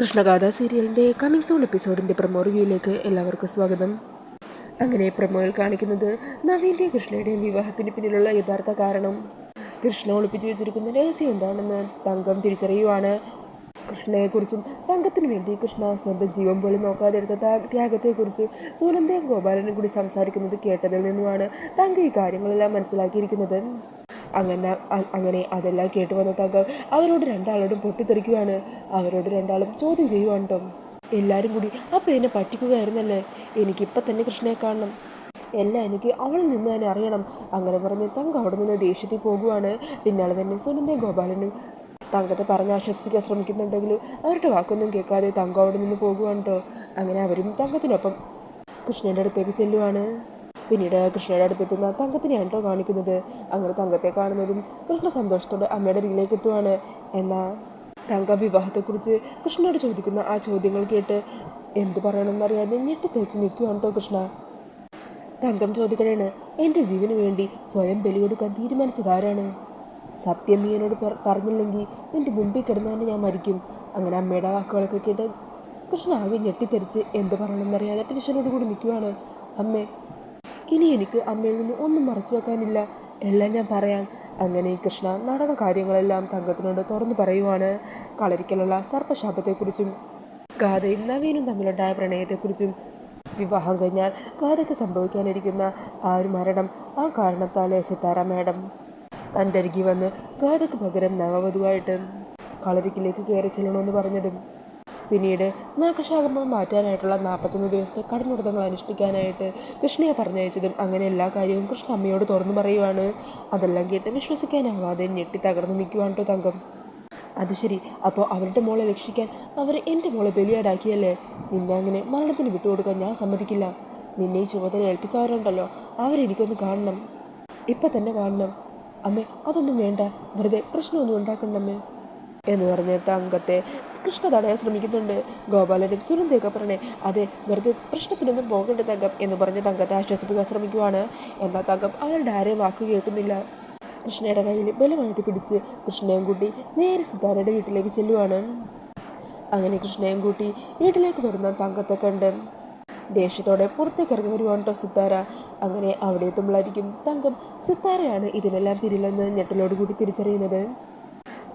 കൃഷ്ണഗാഥ സീരിയലിന്റെ coming soon എപ്പിസോഡിന്റെ promo റിവ്യൂയിലേക്ക് എല്ലാവർക്കും സ്വാഗതം. അങ്ങനെ പ്രൊമോയിൽ കാണിക്കുന്നത് നവീന്റെയും കൃഷ്ണയുടെയും വിവാഹത്തിന് പിന്നിലുള്ള യഥാർത്ഥ കാരണം. കൃഷ്ണ ഒളിപ്പിച്ചു വെച്ചിരിക്കുന്ന രഹസ്യം എന്താണെന്ന് തങ്കം തിരിച്ചറിയുവാണ്. കൃഷ്ണയെക്കുറിച്ചും തങ്കത്തിന് വേണ്ടി കൃഷ്ണ സ്വന്തം ജീവൻ പോലും നോക്കാതെ എടുത്ത ത്യാഗത്തെക്കുറിച്ച് സുനന്ദയും ഗോപാലനും കൂടി സംസാരിക്കുന്നത് കേട്ടതിൽ നിന്നുമാണ് തങ്ക ഈ കാര്യങ്ങളെല്ലാം മനസ്സിലാക്കിയിരിക്കുന്നത്. അങ്ങനെ അങ്ങനെ അതെല്ലാം കേട്ടു വന്ന തങ്കം അവരോട് രണ്ടാളോടും പൊട്ടിത്തെറിക്കുകയാണ്. അവരോട് രണ്ടാളും ചോദ്യം ചെയ്യുവാണ് കേട്ടോ എല്ലാവരും കൂടി അപ്പം എന്നെ പറ്റിക്കുകയായിരുന്നല്ലേ? എനിക്കിപ്പം തന്നെ കൃഷ്ണയെ കാണണം. എല്ലാം എനിക്ക് അവളിൽ നിന്ന് തന്നെ അറിയണം. അങ്ങനെ പറഞ്ഞ് തങ്ക അവിടെ നിന്ന് ദേഷ്യത്തിൽ പോകുവാണ്. പിന്നാലെ തന്നെ സുനന്ദ ഗോപാലനും തങ്കത്തെ പറഞ്ഞ് ആശ്വസിപ്പിക്കാൻ ശ്രമിക്കുന്നുണ്ടെങ്കിലും അവരുടെ വാക്കൊന്നും കേൾക്കാതെ തങ്ക അവിടെ നിന്ന് പോകുവാണ് കേട്ടോ അങ്ങനെ അവരും തങ്കത്തിനൊപ്പം കൃഷ്ണന്റെ അടുത്തേക്ക് ചെല്ലുവാണ്. പിന്നീട് കൃഷ്ണയുടെ അടുത്തെത്തുന്ന തങ്കത്തിനെയാണ് കേട്ടോ കാണിക്കുന്നത്. അങ്ങനെ തങ്കത്തെ കാണുന്നതും കൃഷ്ണ സന്തോഷത്തോടെ അമ്മയുടെ അരികിലേക്ക് എത്തുവാണ്. എന്നാൽ തങ്ക വിവാഹത്തെക്കുറിച്ച് കൃഷ്ണനോട് ചോദിക്കുന്ന ആ ചോദ്യങ്ങൾ കേട്ട് എന്ത് പറയണമെന്നറിയാതെ ഞെട്ടി തേച്ച് കേട്ടോ കൃഷ്ണ. തങ്കം ചോദിക്കണേണ് എന്റെ ജീവന് വേണ്ടി സ്വയം ബലി കൊടുക്കാൻ തീരുമാനിച്ചതാരാണ് സത്യം നീ എന്നോട് പറഞ്ഞില്ലെങ്കിൽ എന്റെ മുമ്പിൽ കിടന്നു തന്നെ ഞാൻ മരിക്കും. അങ്ങനെ അമ്മയുടെ വാക്കുകളൊക്കെ കേട്ട് കൃഷ്ണ ആകെ ഞെട്ടിത്തെറിച്ച് എന്ത് പറയണമെന്നറിയാതെ ടെൻഷനോട് കൂടി നിൽക്കുവാണ്. അമ്മേ ഇനി എനിക്ക് അമ്മയിൽ നിന്ന് ഒന്നും മറച്ചു വെക്കാനില്ല. എല്ലാം ഞാൻ പറയാം. അങ്ങനെ കൃഷ്ണ നടന്ന കാര്യങ്ങളെല്ലാം തങ്കത്തിനോട് തുറന്നു പറയുവാണ്. കളരിക്കലുള്ള സർപ്പശാപത്തെക്കുറിച്ചും ഗാഥയും നവീനും തമ്മിലുണ്ടായ പ്രണയത്തെക്കുറിച്ചും വിവാഹം കഴിഞ്ഞാൽ ഗാഥയ്ക്ക് സംഭവിക്കാനിരിക്കുന്ന ആ ഒരു മരണം ആ കാരണത്താലേ സിത്താര മാഡം തന്റെ അരികി വന്ന് ഗാഥയ്ക്ക് പകരം നവവധുവായിട്ട് കളരിക്കിലേക്ക് കയറി ചെല്ലണമെന്ന് പറഞ്ഞതും പിന്നീട് നാഗശാകമ്പം മാറ്റാനായിട്ടുള്ള നാൽപ്പത്തൊന്ന് ദിവസത്തെ കഠിനവ്രതങ്ങൾ അനുഷ്ഠിക്കാനായിട്ട് കൃഷ്ണയെ പറഞ്ഞയച്ചതും അങ്ങനെ എല്ലാ കാര്യവും കൃഷ്ണ അമ്മയോട് തുറന്നു പറയുവാണ്. അതെല്ലാം കേട്ട് വിശ്വസിക്കാനാവാതെ ഞെട്ടി തകർന്നു നിൽക്കുവാണ് തങ്കം. അത് ശരി. അപ്പോൾ അവരുടെ മോളെ രക്ഷിക്കാൻ അവർ എന്റെ മോളെ ബലിയാടാക്കിയല്ലേ? നിന്നെ അങ്ങനെ മരണത്തിന് വിട്ടുകൊടുക്കാൻ ഞാൻ സമ്മതിക്കില്ല. നിന്നെ ഈ ചുമതല ഏൽപ്പിച്ചവരുണ്ടല്ലോ. അവരെനിക്കൊന്ന് കാണണം. ഇപ്പം തന്നെ കാണണം. അമ്മേ അതൊന്നും വേണ്ട. വെറുതെ പ്രശ്നമൊന്നും ഉണ്ടാക്കണ്ടമ്മേ. എന്ന് പറഞ്ഞ് തങ്കത്തെ കൃഷ്ണ തടയാൻ ശ്രമിക്കുന്നുണ്ട്. ഗോപാലനും സുനന്ദയൊക്കെ പറഞ്ഞേ അതെ വെറുതെ പ്രശ്നത്തിനൊന്നും പോകേണ്ട തങ്കം എന്ന് പറഞ്ഞ് തങ്കത്തെ ആശ്വസിപ്പിക്കാൻ ശ്രമിക്കുവാണ്. എന്നാൽ തങ്കം അവരുടെ ആരെയും വാക്ക് കേൾക്കുന്നില്ല. കൃഷ്ണയുടെ കയ്യിൽ ബലമായിട്ട് പിടിച്ച് കൃഷ്ണയും കൂട്ടി നേരെ സിതാരയുടെ വീട്ടിലേക്ക് ചെല്ലുവാണ്. അങ്ങനെ കൃഷ്ണയും കൂട്ടി വീട്ടിലേക്ക് വരുന്ന തങ്കത്തെ കണ്ട് ദേഷ്യത്തോടെ പുറത്തേക്ക് ഇറങ്ങി വരുവാണ് കേട്ടോ സിത്താര അങ്ങനെ അവിടെ എത്തുമ്പോഴായിരിക്കും തങ്കം സിത്താരയാണ് ഇതിനെല്ലാം പിരിലെന്ന് ഞെട്ടലോട് കൂടി തിരിച്ചറിയുന്നത്.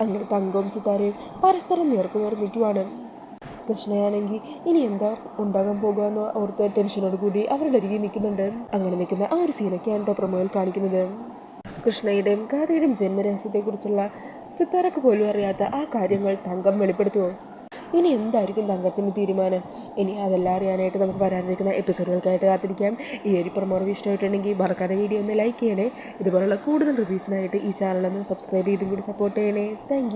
അങ്ങനെ തങ്കവും സിതാരയും പരസ്പരം നേർക്കു നേർ നിൽക്കുവാണ്. കൃഷ്ണയാണെങ്കിൽ ഇനി എന്താ ഉണ്ടാകാൻ പോകുമെന്ന് ഓർത്ത് ടെൻഷനോട് കൂടി അവരുടെ അരികെ നിൽക്കുന്നുണ്ട്. അങ്ങനെ നിൽക്കുന്ന ആ ഒരു സീനൊക്കെയാണ് കേട്ടോ പ്രൊമോയിൽ കാണിക്കുന്നത്. കൃഷ്ണയുടെയും ഗാഥയുടെയും ജന്മരഹസ്യത്തെക്കുറിച്ചുള്ള സിത്താരക്ക് പോലും അറിയാത്ത ആ കാര്യങ്ങൾ തങ്കം വെളിപ്പെടുത്തുമോ ഇനി എന്തായിരിക്കും തങ്കത്തിന്റെ തീരുമാനം? ഇനി അതെല്ലാം അറിയാനായിട്ട് നമുക്ക് വരാനിരിക്കുന്ന എപ്പിസോഡുകൾക്കായിട്ട് കാത്തിരിക്കാം. ഈ ഒരു പ്രൊമോ റിവ്യൂ ഇഷ്ടമായിട്ടുണ്ടെങ്കിൽ മറക്കാതെ വീഡിയോ ഒന്ന് ലൈക്ക് ചെയ്യണേ. ഇതുപോലുള്ള കൂടുതൽ റിവ്യൂസിനായിട്ട് ഈ ചാനലൊന്ന് സബ്സ്ക്രൈബ് ചെയ്തും കൂടി സപ്പോർട്ട് ചെയ്യണേ. താങ്ക്